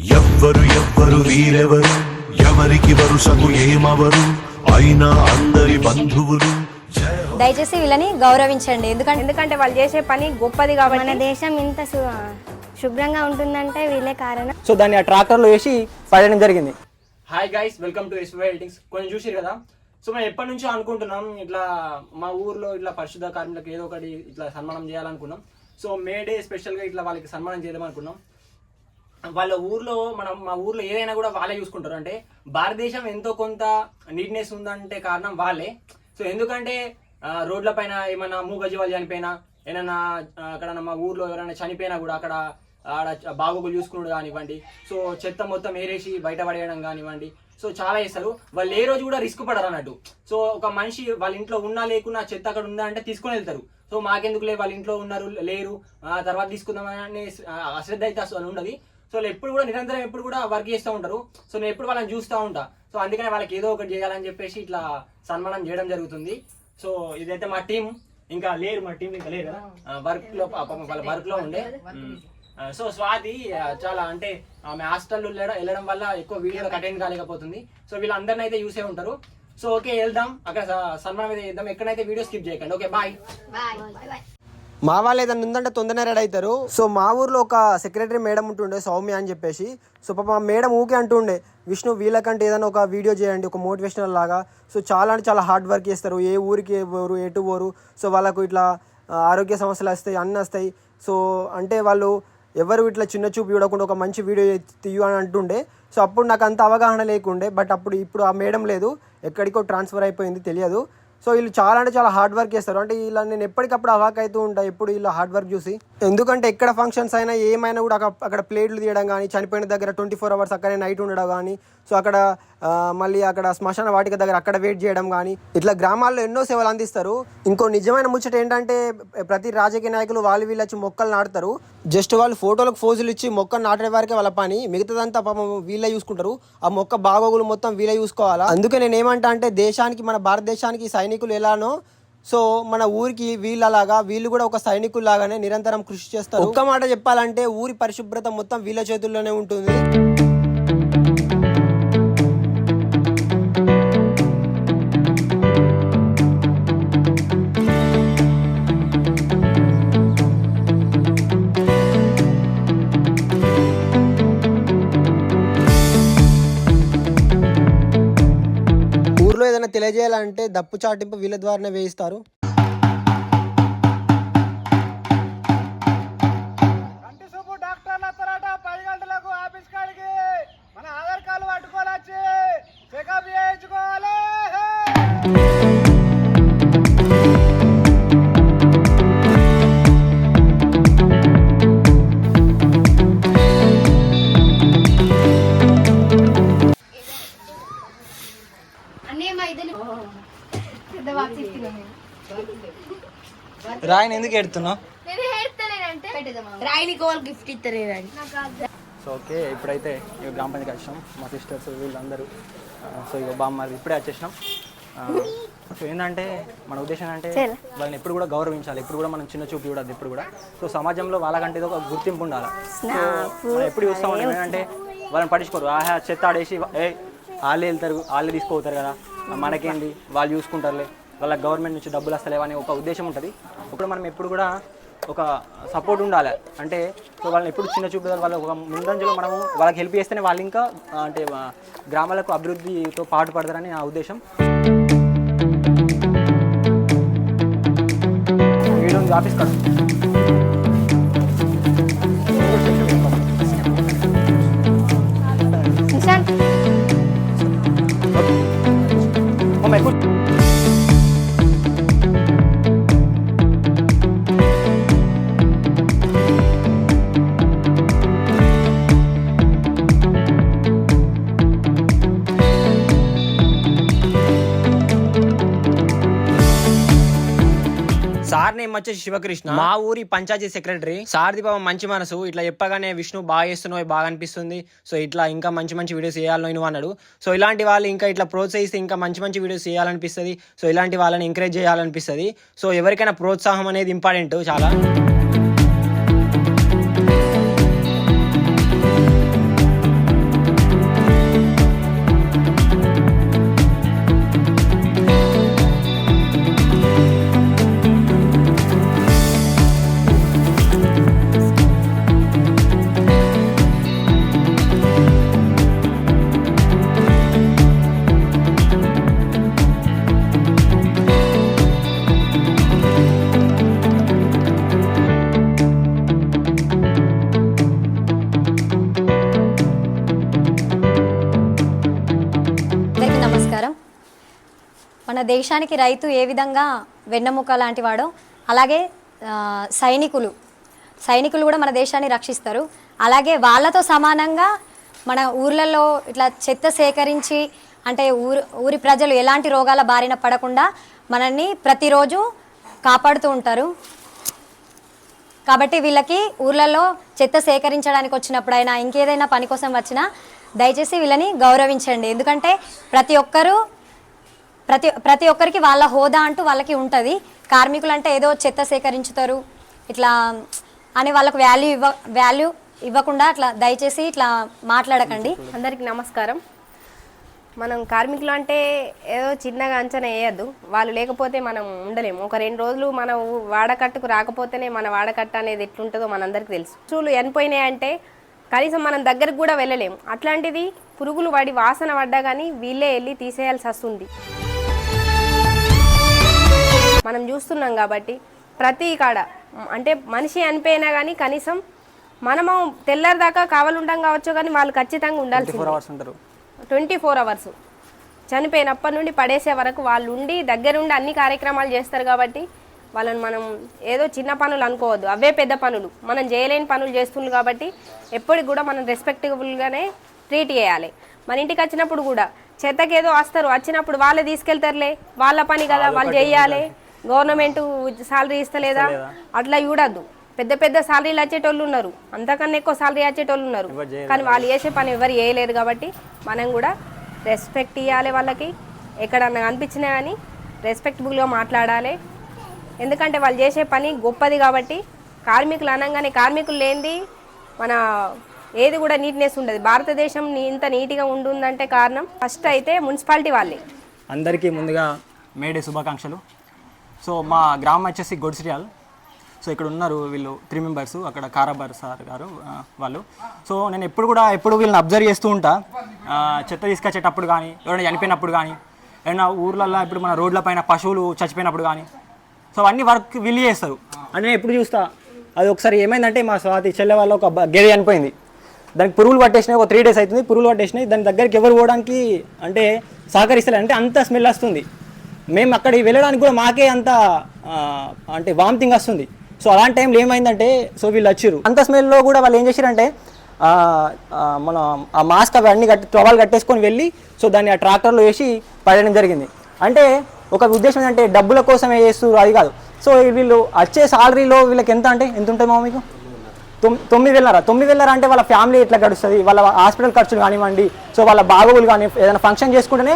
ఎవ్వరు ఎవ్వరు వీరెవరు? ఎవరికి వరుసకు ఏమవరు? అయినా అందరి బంధువులు. దయచేసి వీళ్ళని గౌరవించండి. ఎందుకంటే ఎందుకంటే వాళ్ళు చేసే పని గొప్పది కాబట్టి. మన దేశం ఇంత శుభ్రంగా ఉంటుందంటే వీళ్ళే కారణం. సో దాన్ని ఆ ట్రాక్టర్లో వేసి పడడం జరిగింది. Hi guys welcome to SY editings కొంచెం చూసిరు కదా? సో మేము ఎప్పటి నుంచో అనుకుంటున్నాం ఇట్లా మా ఊర్లో ఇట్లా పరిశుద్ధ కార్మికులకు ఏదో ఒకటి ఇట్లా సన్మానం చేయాలనుకున్నాం. సో మే డే స్పెషల్గా ఇట్లా వాళ్ళకి సన్మానం చేద్దాం అనుకున్నాం. వాళ్ళ ఊర్లో మనం మా ఊర్లో ఏదైనా కూడా వాళ్ళే చూసుకుంటారు. అంటే భారతదేశం ఎంతో కొంత నీట్నెస్ ఉందంటే కారణం వాళ్ళే. సో ఎందుకంటే రోడ్లపైన రోడ్ల పైన ఏమైనా మూగజీవాలు చనిపోయినా ఏమైనా అక్కడ మా ఊర్లో ఎవరైనా చనిపోయినా కూడా అక్కడ ఆడ బాగోగులు చూసుకున్నాడు కానివ్వండి సో చెత్త మొత్తం ఏరేసి బయట పడేయడం కానివ్వండి సో చాలా చేస్తారు. వాళ్ళు ఏ రోజు కూడా రిస్క్ పడరు అన్నట్టు. సో ఒక మనిషి వాళ్ళ ఇంట్లో ఉన్నా లేకున్నా చెత్త అక్కడ ఉందా అంటే తీసుకొని వెళ్తారు. సో మాకెందుకులే వాళ్ళ ఇంట్లో ఉన్నారు లేరు ఆ తర్వాత తీసుకుందామని ఆ, అశ్రద్ధ అయితే అసలు ఉండదు. సో వాళ్ళు ఎప్పుడు కూడా నిరంతరం ఎప్పుడు కూడా వర్క్ చేస్తూ ఉంటారు. సో నేను ఎప్పుడు వాళ్ళని చూస్తూ ఉంటా. సో అందుకనే వాళ్ళకి ఏదో ఒకటి చేయాలని చెప్పేసి ఇట్లా సన్మానం చేయడం జరుగుతుంది. సో ఇదైతే మా టీం ఇంకా లేరు మా టీం ఇంకా లేరు కదా? వర్క్లో వాళ్ళ వర్క్లో ఉండే. సో స్వాతి చాలా అంటే ఆమె హాస్టల్లో వెళ్ళడం వల్ల ఎక్కువ వీడియోలకు అటెండ్ కాలేకపోతుంది. సో వీళ్ళందరినీ అయితే చూసే ఉంటారు. సో ఓకే వెళ్దాం. అక్కడ సన్మానం అయితే చేద్దాం. ఎక్కడైతే వీడియో స్కిప్ చేయకండి. ఓకే బాయ్ మా వాళ్ళు ఏదైనా ఉందంటే తొందరనే రెడీ అవుతారు. సో మా ఊర్లో ఒక సెక్రటరీ మేడం ఉంటుండే సౌమ్య అని చెప్పేసి. సో పాప మా మేడం ఊకే అంటుండే విష్ణు వీళ్ళకంటే ఏదైనా ఒక వీడియో చేయండి ఒక మోటివేషనల్ లాగా. సో చాలా అంటే చాలా హార్డ్ వర్క్ చేస్తారు. ఏ ఊరికి పోరు ఎటు పోరు. సో వాళ్ళకు ఇట్లా ఆరోగ్య సమస్యలు వస్తాయి అన్నీ వస్తాయి. సో అంటే వాళ్ళు ఎవరు ఇట్లా చిన్న చూపు చూడకుండా ఒక మంచి వీడియో తీయు అని అంటుండే. సో అప్పుడు నాకు అంత అవగాహన లేకుండే బట్ అప్పుడు ఇప్పుడు ఆ మేడం లేదు. ఎక్కడికో ట్రాన్స్ఫర్ అయిపోయింది తెలియదు. సో వీళ్ళు చాలా అంటే చాలా హార్డ్ వర్క్ చేస్తారు. అంటే వీళ్ళని నేను ఎప్పటికప్పుడు అవాక్ అవుతూ ఉంటాను ఎప్పుడు వీళ్ళు హార్డ్ వర్క్ చూసి. ఎందుకంటే ఎక్కడ ఫంక్షన్స్ అయినా ఏమైనా కూడా అక్కడ ప్లేట్లు తీయడం కానీ చనిపోయిన దగ్గర ట్వంటీ ఫోర్ అవర్స్ అక్కడే నైట్ ఉండడం కానీ సో అక్కడ మళ్ళీ అక్కడ శ్మశాన వాటిక దగ్గర అక్కడ వెయిట్ చేయడం కానీ ఇట్లా గ్రామాల్లో ఎన్నో సేవలు అందిస్తారు. ఇంకో నిజమైన ముచ్చట ఏంటంటే ప్రతి రాజకీయ నాయకులు వాళ్ళు వీళ్ళు వచ్చి మొక్కలు నాటుతారు. జస్ట్ వాళ్ళు ఫోటోలకు ఫోజులు ఇచ్చి మొక్కలు నాటే వారికే వాళ్ళ పని. మిగతాదంతా పాపం వీళ్ళే చూసుకుంటారు. ఆ మొక్క బాగోగులు మొత్తం వీళ్ళే చూసుకోవాలా? అందుకే నేను ఏమంటా అంటే దేశానికి మన భారతదేశానికి సైనికులు ఎలానో? సో మన ఊరికి వీళ్ళలాగా వీళ్ళు కూడా ఒక సైనికుల్లాగానే నిరంతరం కృషి చేస్తారు. ఒక్క మాట చెప్పాలంటే ఊరి పరిశుభ్రత మొత్తం వీళ్ళ చేతుల్లోనే ఉంటుంది. తెలియజేయాలంటే దప్పు చాటింపు వీళ్ళ ద్వారానే వేయిస్తారు. రాయని ఎందుకు ఎడుతున్నావు వాళ్ళు గిఫ్ట్ ఇస్తారు సో ఓకే ఇప్పుడైతే ఇక గ్రామ పంచాయతీ వచ్చాం మా సిస్టర్స్ వీళ్ళందరూ. సో ఇక బామ్మ ఇప్పుడే వచ్చేసినాం సో ఏంటంటే మన ఉద్దేశం అంటే వాళ్ళని ఎప్పుడు కూడా గౌరవించాలి. ఎప్పుడు కూడా మనం చిన్న చూపు చూడద్దు ఎప్పుడు కూడా. సో సమాజంలో వాళ్ళకంటే ఏదో ఒక గుర్తింపు ఉండాలి? సో మనం ఎప్పుడు చూస్తూ ఉంటాం ఏంటంటే వాళ్ళని పట్టించుకోరు. ఆహా చెత్త ఆడేసి ఏ వాళ్ళే వెళ్తారు వాళ్ళే తీసుకుపోతారు కదా. మనకేంది? వాళ్ళు చూసుకుంటారులే. వాళ్ళ గవర్నమెంట్ నుంచి డబ్బులు వస్తలేవా ఒక ఉద్దేశం ఉంటుంది. ఇప్పుడు మనం ఎప్పుడు కూడా ఒక సపోర్ట్ ఉండాలి. అంటే సో వాళ్ళని ఎప్పుడు చిన్న చూపు వాళ్ళ ఒక ముందంజలో మనము వాళ్ళకి హెల్ప్ చేస్తేనే వాళ్ళు ఇంకా అంటే గ్రామాలకు అభివృద్ధితో పాటు పడతారని నా ఉద్దేశం. వీడు ఆఫీస్ కాడ. వచ్చేసి శివకృష్ణ. మా ఊరి పంచాయతీ సెక్రటరీ సారథి బాబు మంచి మనసు. ఇట్లా చెప్పగానే విష్ణు బాగా చేస్తున్నావు బాగా అనిపిస్తుంది. సో ఇట్లా ఇంకా మంచి మంచి వీడియోస్ చేయాలని నువ్వు అన్నాడు. సో ఇలాంటి వాళ్ళు ఇంకా ఇట్లా ప్రోత్సహిస్తే ఇంకా మంచి మంచి వీడియోస్ చేయాలనిపిస్తుంది. సో ఇలాంటి వాళ్ళని ఎంకరేజ్ చేయాలనిపిస్తుంది. సో ఎవరికైనా ప్రోత్సాహం అనేది ఇంపార్టెంట్ చాలా. దేశానికి రైతు ఏ విధంగా వెన్నెముక లాంటి వాడో అలాగే సైనికులు సైనికులు కూడా మన దేశాన్ని రక్షిస్తారు. అలాగే వాళ్ళతో సమానంగా మన ఊర్లలో ఇట్లా చెత్త సేకరించి అంటే ఊరు ఊరి ప్రజలు ఎలాంటి రోగాల బారిన పడకుండా మనల్ని ప్రతిరోజు కాపాడుతూ ఉంటారు. కాబట్టి వీళ్ళకి ఊర్లలో చెత్త సేకరించడానికి వచ్చినప్పుడైనా ఇంకేదైనా పని కోసం వచ్చినా దయచేసి వీళ్ళని గౌరవించండి. ఎందుకంటే ప్రతి ఒక్కరూ ప్రతి ప్రతి ఒక్కరికి వాళ్ళ హోదా అంటూ వాళ్ళకి ఉంటుంది. కార్మికులు అంటే ఏదో చెత్త సేకరించుతారు. ఇట్లా అని వాళ్ళకు వాల్యూ ఇవ్వ వాల్యూ ఇవ్వకుండా అట్లా దయచేసి ఇట్లా మాట్లాడకండి. అందరికి నమస్కారం. మనం కార్మికులు అంటే ఏదో చిన్నగా అంచనా వేయద్దు. వాళ్ళు లేకపోతే మనం ఉండలేము. ఒక రెండు రోజులు మన వాడకట్టుకు రాకపోతేనే మన వాడకట్ట అనేది ఎట్లుంటుందో మనందరికీ తెలుసు. చూలు చనిపోయినాయి అంటే కనీసం మనం దగ్గరకు కూడా వెళ్ళలేము. అట్లాంటిది పురుగులు పడి వాసన పడ్డా కానీ వీళ్ళే వెళ్ళి తీసేయాల్సి వస్తుంది. మనం చూస్తున్నాం కాబట్టి ప్రతి కాడ అంటే మనిషి చనిపోయినా కానీ కనీసం మనము తెల్లారి దాకా కావాలంటాం కావచ్చు కానీ వాళ్ళు ఖచ్చితంగా ఉంటారు. ట్వంటీ ఫోర్ అవర్స్ చనిపోయినప్పటి నుండి పడేసే వరకు వాళ్ళు ఉండి దగ్గరుండి అన్ని కార్యక్రమాలు చేస్తారు కాబట్టి వాళ్ళని మనం ఏదో చిన్న పనులు అనుకోవద్దు. అవే పెద్ద పనులు. మనం చేయలేని పనులు చేస్తున్నారు కాబట్టి ఎప్పటికి కూడా మనం రెస్పెక్టబుల్గానే ట్రీట్ చేయాలి. మన ఇంటికి వచ్చినప్పుడు కూడా చెత్తకి ఏదో వస్తారు వచ్చినప్పుడు వాళ్ళే తీసుకెళ్తారులే. వాళ్ళ పని కదా వాళ్ళు చేయాలి. గవర్నమెంట్ సాలరీ ఇస్తలేదా? అట్లా చూడద్దు. పెద్ద పెద్ద సాలరీలు వచ్చేటోళ్ళు ఉన్నారు. అంతకన్నా ఎక్కువ సాలరీ వచ్చేటోళ్ళు ఉన్నారు. కానీ వాళ్ళు చేసే పని ఎవరు చేయలేరు కాబట్టి మనం కూడా రెస్పెక్ట్ ఇవ్వాలి వాళ్ళకి. ఎక్కడన్నా అనిపించినా కానీ రెస్పెక్టబుల్గా మాట్లాడాలి. ఎందుకంటే వాళ్ళు చేసే పని గొప్పది కాబట్టి కార్మికులు అనగానే కార్మికులు లేనిది మన ఏది కూడా నీట్నెస్ ఉండదు. భారతదేశం ఇంత నీట్గా ఉంటుందంటే కారణం ఫస్ట్ అయితే మున్సిపాలిటీ వాళ్ళే. అందరికీ ముందుగా మేడే శుభాకాంక్షలు. సో మా గ్రామం వచ్చేసి గొడిసిరియాల్. సో ఇక్కడ ఉన్నారు వీళ్ళు త్రీ మెంబర్స్ అక్కడ కారాబార్ సార్ గారు వాళ్ళు. సో నేను ఎప్పుడు కూడా ఎప్పుడు వీళ్ళని అబ్జర్వ్ చేస్తూ ఉంటా. చెత్త తీసుకొచ్చేటప్పుడు కానీ ఎవరైనా చనిపోయినప్పుడు కానీ ఏమైనా ఊర్లలో ఇప్పుడు మన రోడ్ల పైన పశువులు చచ్చిపోయినప్పుడు కానీ సో అవన్నీ వర్క్ వీళ్ళు చేస్తారు. అంటే నేను ఎప్పుడు చూస్తా అది ఒకసారి ఏమైందంటే మా స్వాతి చెల్లె వాళ్ళ ఒక గేదె చనిపోయింది. దానికి పురుగులు పట్టేసినాయి ఒక త్రీ డేస్ అవుతుంది. పురుగులు పట్టేసినాయి. దాని దగ్గరికి ఎవరు పోవడానికి అంటే సహకరిస్తారు అంటే అంత స్మెల్ వస్తుంది. మేము అక్కడికి వెళ్ళడానికి కూడా మాకే అంత అంటే వామిటింగ్ వస్తుంది. సో అలాంటి టైంలో ఏమైందంటే సో వీళ్ళు వచ్చిర్రు అంత స్మెల్లో కూడా వాళ్ళు ఏం చేశారంటే ఆ, ఆ, మన ఆ మాస్క్ అవి అన్ని కట్టి టవల్ కట్టేసుకొని వెళ్ళి సో దాన్ని ఆ ట్రాక్టర్లో వేసి పడడం జరిగింది. అంటే ఒక ఉద్దేశం ఏంటంటే డబ్బుల కోసమే చేస్తారు అది కాదు. సో వీళ్ళు వచ్చే సాలరీలో వీళ్ళకి ఎంత అంటే ఎంత ఉంటుంది మామ మీకు? తొమ్మిది వేలరా తొమ్మిది వేలరా అంటే వాళ్ళ ఫ్యామిలీ ఎట్లా గడుస్తుంది? వాళ్ళ హాస్పిటల్ ఖర్చులు కానివ్వండి సో వాళ్ళ బాగోగులు కానీ ఏదైనా ఫంక్షన్ చేసుకుంటేనే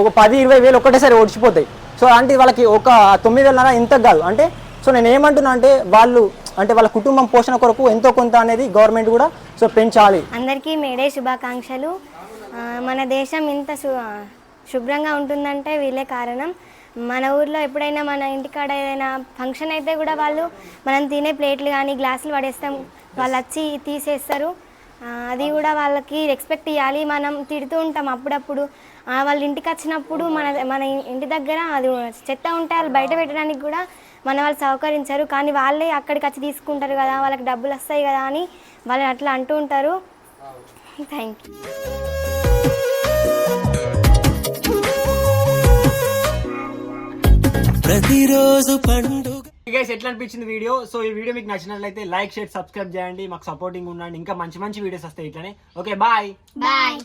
ఒక పది ఇరవై వేలు ఒకటేసారి ఓడిచిపోతాయి. సో అలాంటి వాళ్ళకి ఒక తొమ్మిది వేలరా ఇంత కాదు. అంటే సో నేను ఏమంటున్నా అంటే వాళ్ళు అంటే వాళ్ళ కుటుంబం పోషణ కొరకు ఎంతో కొంత అనేది గవర్నమెంట్ కూడా సో పెంచాలి. అందరికీ మేడే శుభాకాంక్షలు. మన దేశం ఇంత శుభ్రంగా ఉంటుందంటే వీళ్ళే కారణం. మన ఊర్లో ఎప్పుడైనా మన ఇంటికాడ ఏదైనా ఫంక్షన్ అయితే కూడా వాళ్ళు మనం తినే ప్లేట్లు కానీ గ్లాసులు పడేస్తాం. వాళ్ళు వచ్చి తీసేస్తారు. అది కూడా వాళ్ళకి రెస్పెక్ట్ ఇవ్వాలి మనం తిడుతూ ఉంటాం అప్పుడప్పుడు. వాళ్ళ ఇంటికి వచ్చినప్పుడు మన మన ఇంటి దగ్గర అది చెత్త ఉంటే వాళ్ళు బయట పెట్టడానికి కూడా మన వాళ్ళు సహకరించరు. కానీ వాళ్ళే అక్కడికి వచ్చి తీసుకుంటారు కదా వాళ్ళకి డబ్బులు వస్తాయి కదా అని వాళ్ళని అట్లా అంటూ ఉంటారు. థ్యాంక్ యూ ప్రతిరోజు పండుగ. గైస్ ఎట్లా అనిపించింది వీడియో? సో ఈ వీడియో మీకు నచ్చినట్లయితే లైక్ షేర్ సబ్స్క్రైబ్ చేయండి. మాకు సపోర్టింగ్ ఉండండి. ఇంకా మంచి మంచి వీడియోస్ వస్తాయి ఇట్లానే. Okay bye bye